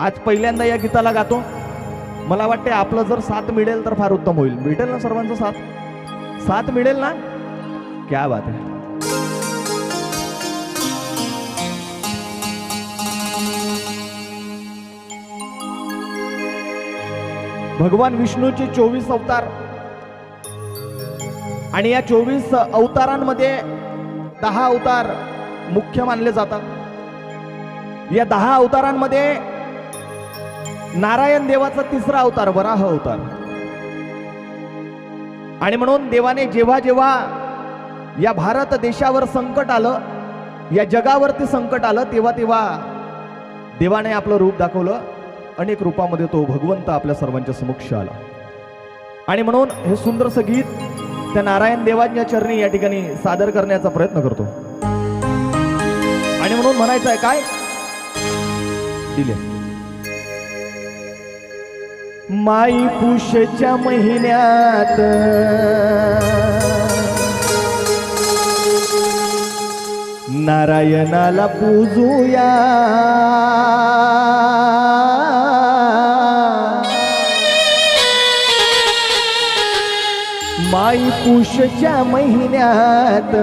आज पहिल्यांदा या गीताला गातो. मला वाटते आपलं जर साथ मिळेल तर फार उत्तम होईल. भेटेल ना सर्वांचा साथ? साथ मिळेल ना? क्या बात आहे. भगवान विष्णूचे चोवीस अवतार. आणि या चोवीस अवतारांमध्ये दहा अवतार मुख्य मानले जातात. या दहा अवतारांमध्ये नारायण देवाचा तिसरा अवतार वराह अवतार. आणि म्हणून देवाने जेव्हा जेव्हा या भारत देशावर संकट आलं या जगावरती संकट आलं तेव्हा तेव्हा देवाने आपलं रूप दाखवलं अनेक रूपामध्ये तो भगवंत आपल्या सर्वांच्या समक्ष आला. आणि म्हणून हे सुंदरसं गीत त्या नारायण देवांच्या चरणी या ठिकाणी सादर करण्याचा प्रयत्न करतो. आणि म्हणून म्हणायचं आहे काय? दिले. माई पुषच्या महिन्यात. नारायणाला पूजूया. माई पुषच्या महिन्यात.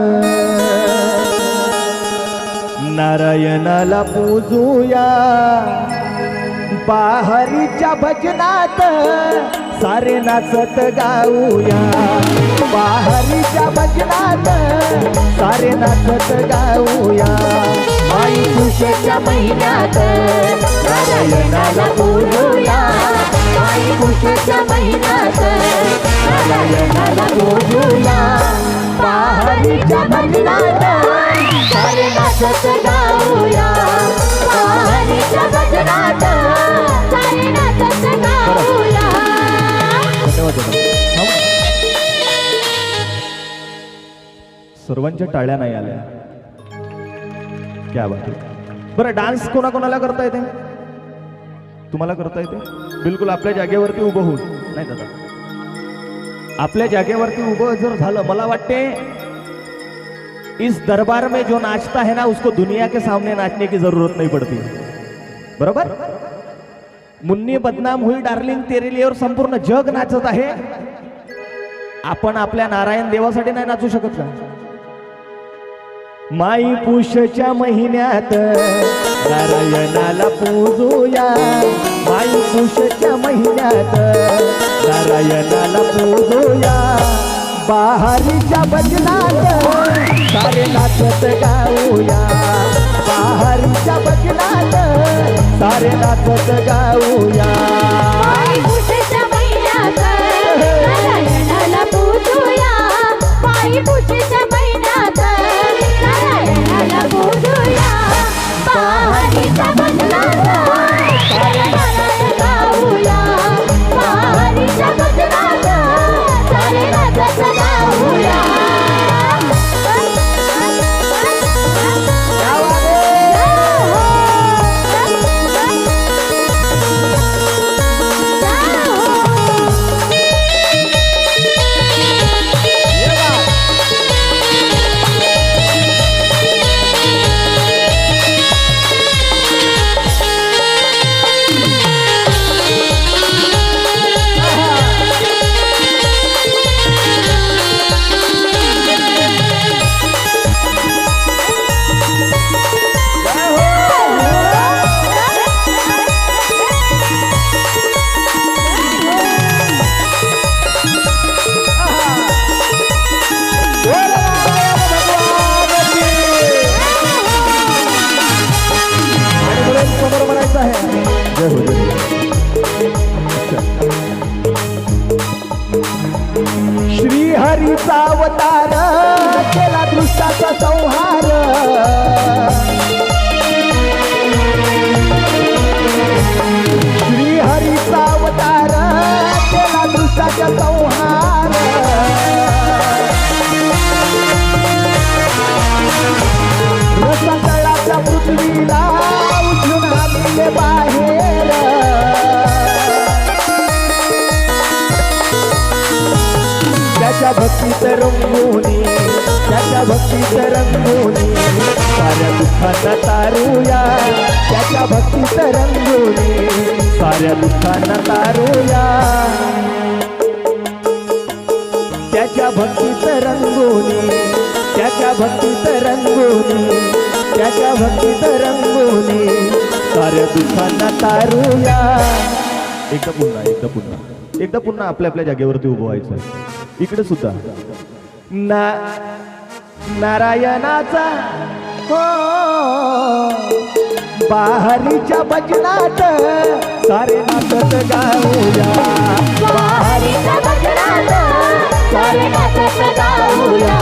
नारायणाला पूजूया. बाहरीच्या भजनात सारे नाचत गाऊया. बाहरीच्या भजनात सारे नाचत गाऊया. आई पुषच्या महिन्यात नारायणाला बोलूया आई पुषच्या महिन्यात नारायणाला बोलूया बाहरीच्या भजनात सारे नाचत गाऊया. सर्वांच्या टाळ्या नाही आल्या. क्या बात बरं डान्स कोणाकोणाला करता येते? तुम्हाला करता येते? बिलकुल आपल्या जागेवरती उभं होऊन. नाही दादा. आपल्या जागेवरती उभं जर झालं मला वाटते इस दरबार में जो नाचता है ना उसको दुनिया के सामने नाचने की जरूरत नहीं पड़ती. बरोबर? मुन्नी बदनाम होईल डार्लिंग तेरेलीवर संपूर्ण जग नाचत आहे. आपण आपल्या नारायण देवासाठी नाही नाचू शकत का? माई पुषच्या महिन्यात नारायणाला पूजूया. माई पुषच्या महिन्यात नारायणाला पूजूया. बाहरीच्या बदनात सारे नाचत गाऊया. हरीच्या भजनात सारे नाचत गाऊया. आई पुषच्या श्री जय हो जय अवतार केला दृष्टाचा संहार. श्रीहरीचा अवतार केला दृष्टाचा संहार. त्याच्या भक्तीत रंगोनी त्याच्या भक्तीत रंगोनी साऱ्या दुःखांना तारूया त्याच्या भक्तीत रंगोनी साऱ्या दुःखांना तारूया. त्याच्या भक्तीत रंगोनी त्याच्या भक्तीत रंगोनी त्याच्या भक्तीत रंगोनी साऱ्या दुःखांना तारूया. एकदा पुन्हा एकदा पुन्हा. एकदा पुन्हा आपल्या आपल्या जागेवरती उभं व्हायचं इकडे सुद्धा. ना नारायणाचा हो. बाहरीच्या भजनात सारे नाचत गाऊया. वारीच्या भजनात सारे नाचत गाऊया.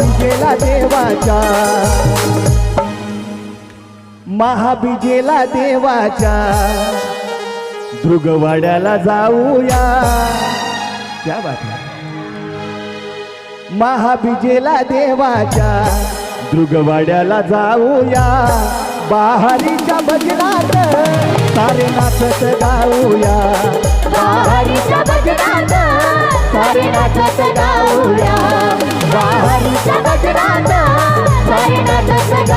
महाबीजेला देवाच्या. महाबीजेला देवाच्या. दृगवाड्याला जाऊया. त्या बात महाबीजेला देवाच्या. दृगवाड्याला जाऊया. बाहारीच्या भजनात सारे नाचत गाऊया. बाहारीच्या भजनात सारे नाचत गाऊया. वारीच्या भजनात सारे नाचत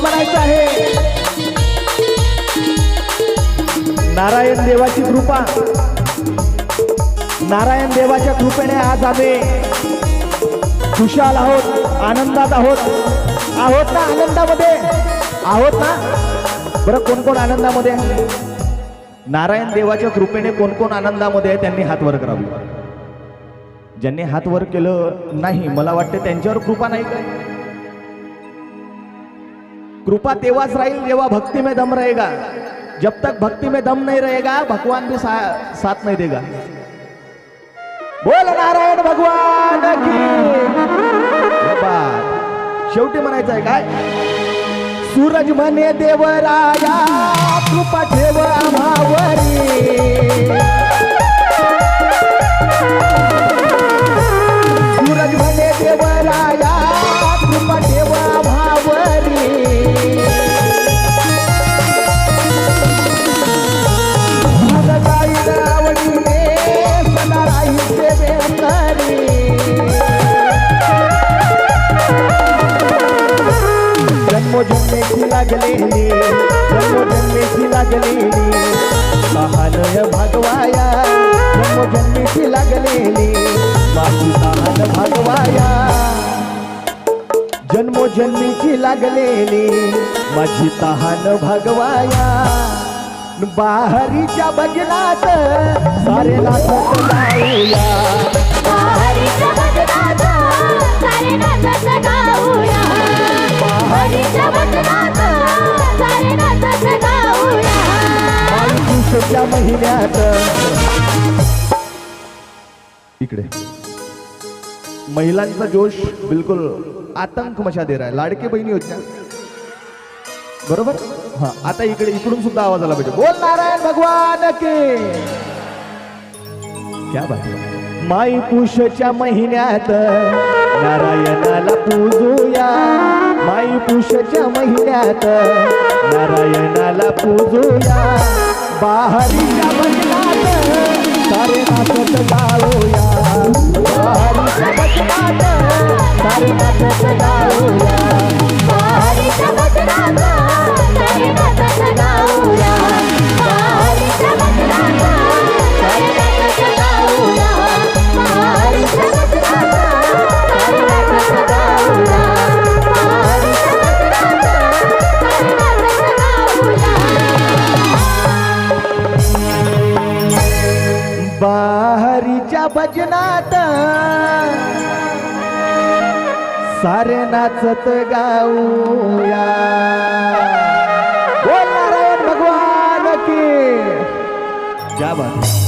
म्हणायचं आहे. नारायण देवाची कृपा. नारायण देवाच्या कृपेने आज आम्ही खुशाल आहोत आनंदात आहोत. आहोत ना आनंदामध्ये? आहोत ना? बरं कोण कोण आनंदामध्ये? नारायण देवाच्या कृपेने कोण कोण आनंदामध्ये आहे त्यांनी हात वर करावी. ज्यांनी हात वर केलं नाही मला वाटते त्यांच्यावर कृपा नाही काय कृपा तेव्हाच राहील जेव्हा भक्ति में दम रहेगा. जब तक भक्ति में दम नहीं रहेगा भगवान भी सा, साथ नहीं देगा. बोल नारायण भगवान की. शेवटी म्हणायचं आहे काय? सूरज म्हणे देवराया कृपा ठेव आम्हावरी भागवाया. जन्मोजन्मीची लागलेली माझी तहान भागवाया. बाहरीच्या भजनात सारे नाचत जाऊया वारीच्या भजनात सारे नाचत गाऊया. वारीच्या भजनात सारे नाचत गाऊया. महिन्यात. इकडे. महिलांचा जोश बिलकुल आतंक मशा दे आहे लाडके बहिणी होत्या. बरोबर? हा आता इकडे इकडून सुद्धा आवाज आला पाहिजे. बोल नारायण भगवान के. क्या बात माई पुषच्या महिन्यात नारायणाला पूजूया. माई पुषच्या महिन्यात नारायणाला पूजूया. बाहरी महिन्यात सारे नाचत गाऊया. भजनात सारे नाचत गाऊया. बोल नारायण भगवान की. क्या बात